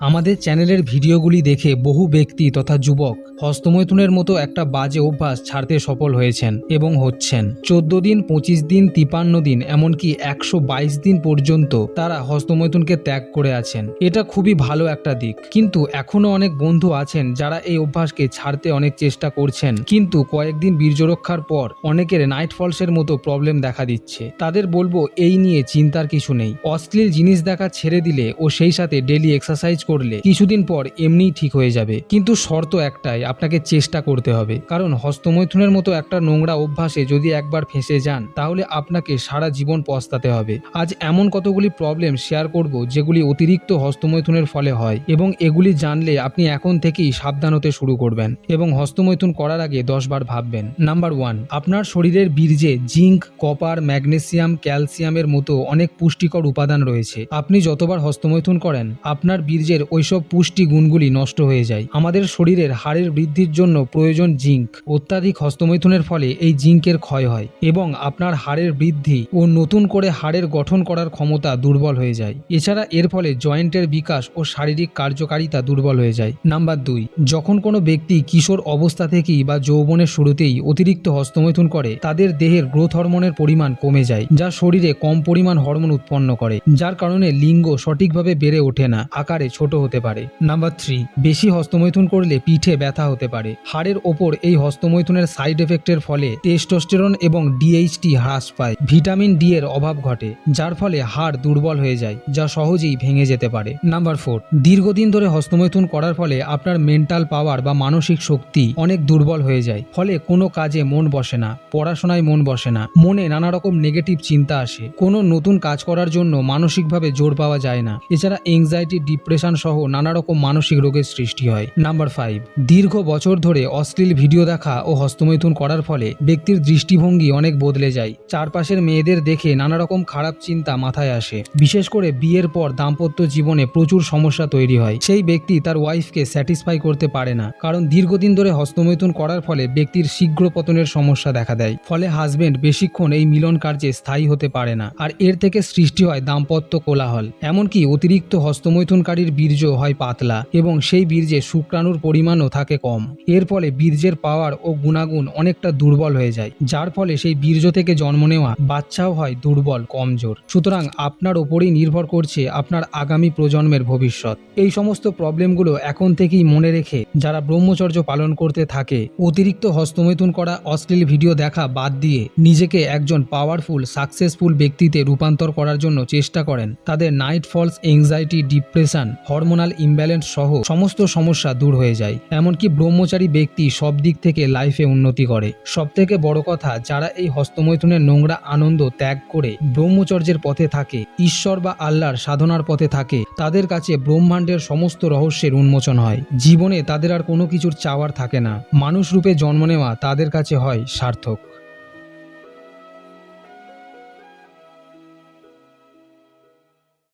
আমাদের চ্যানেলের ভিডিওগুলি দেখে বহু ব্যক্তি তথা যুবক হস্তমৈথুনের মতো একটা বাজে অভ্যাস ছাড়তে সফল হয়েছেন এবং হচ্ছেন। চোদ্দ দিন, পঁচিশ দিন, তিপান্ন দিন, এমনকি একশো বাইশ দিন পর্যন্ত তারা হস্তমৈথুনকে ত্যাগ করে আছেন। এটা খুবই ভালো একটা দিক। কিন্তু এখনও অনেক বন্ধু আছেন যারা এই অভ্যাসকে ছাড়তে অনেক চেষ্টা করছেন। কিন্তু কয়েকদিন বীর্য রক্ষার পর অনেকের নাইট ফলসের মতো প্রবলেম দেখা দিচ্ছে। তাদের বলব, এই নিয়ে চিন্তার কিছু নেই। অশ্লীল জিনিস দেখা ছেড়ে দিলে ও সেই সাথে ডেলি এক্সারসাইজ করলে কিছুদিন পর এমনিই ঠিক হয়ে যাবে। কিন্তু শর্ত একটাই, আপনাকে চেষ্টা করতে হবে। কারণ হস্তমৈথুনের মতো একটা নোংরা অভ্যাসে যদি একবার ফেঁসে যান, তাহলে আপনাকে সারা জীবন পস্তাতে হবে। আজ এমন কতগুলি প্রবলেম শেয়ার করব যেগুলি অতিরিক্ত হস্তমৈথুনের ফলে হয় এবং এগুলি জানলে আপনি এখন থেকেই সাবধান হতে শুরু করবেন এবং হস্তমৈথুন করার আগে দশবার ভাববেন। নাম্বার ওয়ান আপনার শরীরের বীর্যে জিঙ্ক, কপার, ম্যাগনেসিয়াম, ক্যালসিয়ামের মতো অনেক পুষ্টিকর উপাদান রয়েছে। আপনি যতবার হস্তমৈথুন করেন, আপনার বীর্যের ওইসব পুষ্টি গুণগুলি নষ্ট হয়ে যায়। আমাদের শরীরের হাড়ের বৃদ্ধির জন্য প্রয়োজন জিঙ্ক। অত্যাধিক হস্তমৈথুনের ফলে এই জিঙ্কের ক্ষয় হয় এবং আপনার হাড়ের বৃদ্ধি ও নতুন করে হাড়ের গঠন করার ক্ষমতা দুর্বল হয়ে যায়। এছাড়া এর ফলে জয়েন্টের বিকাশ ও শারীরিক কার্যকারিতা দুর্বল হয়ে যায়। নাম্বার দুই, যখন কোনো ব্যক্তি কিশোর অবস্থা থেকেই বা যৌবনের শুরুতেই অতিরিক্ত হস্তমৈথুন করে, তাদের দেহের গ্রোথ হরমোনের পরিমাণ কমে যায়, যা শরীরে কম পরিমাণ হরমোন উৎপন্ন করে, যার কারণে লিঙ্গ সঠিকভাবে বেড়ে ওঠে না, আকারে ছোট হতে পারে। নাম্বার থ্রি বেশি হস্তমৈথুন করলে পিঠে ব্যথা হতে পারে। হাড়ের ওপর এই হস্তমৈথুনের সাইড এফেক্টের ফলে টেস্টোস্টেরন এবং ডিএইচটি হ্রাস পায়। ভিটামিন ডি এর অভাব ঘটে, যার ফলে হাড় দুর্বল হয়ে যায়, যা সহজেই ভেঙে যেতে পারে। নাম্বার ফোর দীর্ঘদিন ধরে হস্তমৈথুন করার ফলে আপনার মেন্টাল পাওয়ার বা মানসিক শক্তি অনেক দুর্বল হয়ে যায়। ফলে কোনো কাজে মন বসে না, পড়াশোনায় মন বসে না, মনে নানা রকম নেগেটিভ চিন্তা আসে। কোনো নতুন কাজ করার জন্য মানসিকভাবে জোর পাওয়া যায় না। এছাড়া এংজাইটি ডিপ্রেশন সহ নানা রকম মানসিক রোগের সৃষ্টি হয়। নাম্বার ফাইভ দীর্ঘ বছর ধরে অশ্লীল ভিডিও দেখা ও হস্তমৈথুন করার ফলে ব্যক্তির দৃষ্টিভঙ্গি অনেক বদলে যায়। চারপাশের মেয়েদের দেখে নানা রকম খারাপ চিন্তা মাথায় আসে। বিশেষ করে বিয়ের পর দাম্পত্য জীবনে প্রচুর সমস্যা তৈরি হয়। সেই ব্যক্তি তার ওয়াইফকে স্যাটিসফাই করতে পারে না। কারণ দীর্ঘদিন ধরে হস্তমৈথুন করার ফলে ব্যক্তির শীঘ্র পতনের সমস্যা দেখা দেয়। ফলে হাজবেন্ড বেশিক্ষণ এই মিলন কার্যে স্থায়ী হতে পারে না। আর এর থেকে সৃষ্টি হয় দাম্পত্য কোলাহল। এমনকি অতিরিক্ত হস্তমৈথুনকারীর বীর্য হয় পাতলা এবং সেই বীর্যে শুক্রাণুর পরিমাণও থাকে কম। এর ফলে বীর্যের পাওয়ার ও গুণাগুণ অনেকটা দুর্বল হয়ে যায়, যার ফলে সেই বীর্য থেকে জন্ম নেওয়া বাচ্চাও হয় দুর্বল, কমজোর। সুতরাং আপনার ওপরেই নির্ভর করছে আপনার আগামী প্রজন্মের ভবিষ্যৎ। এই সমস্ত প্রবলেমগুলো এখন থেকেই মনে রেখে যারা ব্রহ্মচর্য পালন করতে থাকে, অতিরিক্ত হস্তমৈথুন করা অশ্লীল ভিডিও দেখা বাদ দিয়ে নিজেকে একজন পাওয়ারফুল সাকসেসফুল ব্যক্তিতে রূপান্তর করার জন্য চেষ্টা করেন। তাদের night falls anxiety depression hormonal imbalance সহ সমস্ত সমস্যা দূর হয়ে যায়। এমনকি ব্রহ্মচারী ব্যক্তি সব দিক থেকে লাইফে উন্নতি করে। সব থেকে বড় কথা, যারা এই হস্তমৈথুনের নোংরা আনন্দ ত্যাগ করে ব্রহ্মচর্যের পথে থাকে, ঈশ্বর বা আল্লাহর সাধনার পথে থাকে, তাদের কাছে ব্রহ্মাণ্ডের সমস্ত রহস্যের উন্মোচন হয়। জীবনে তাদের আর কোনো কিছুর চাওয়ার থাকে না। মানুষ রূপে জন্ম নেওয়া তাদের কাছে হয় সার্থক।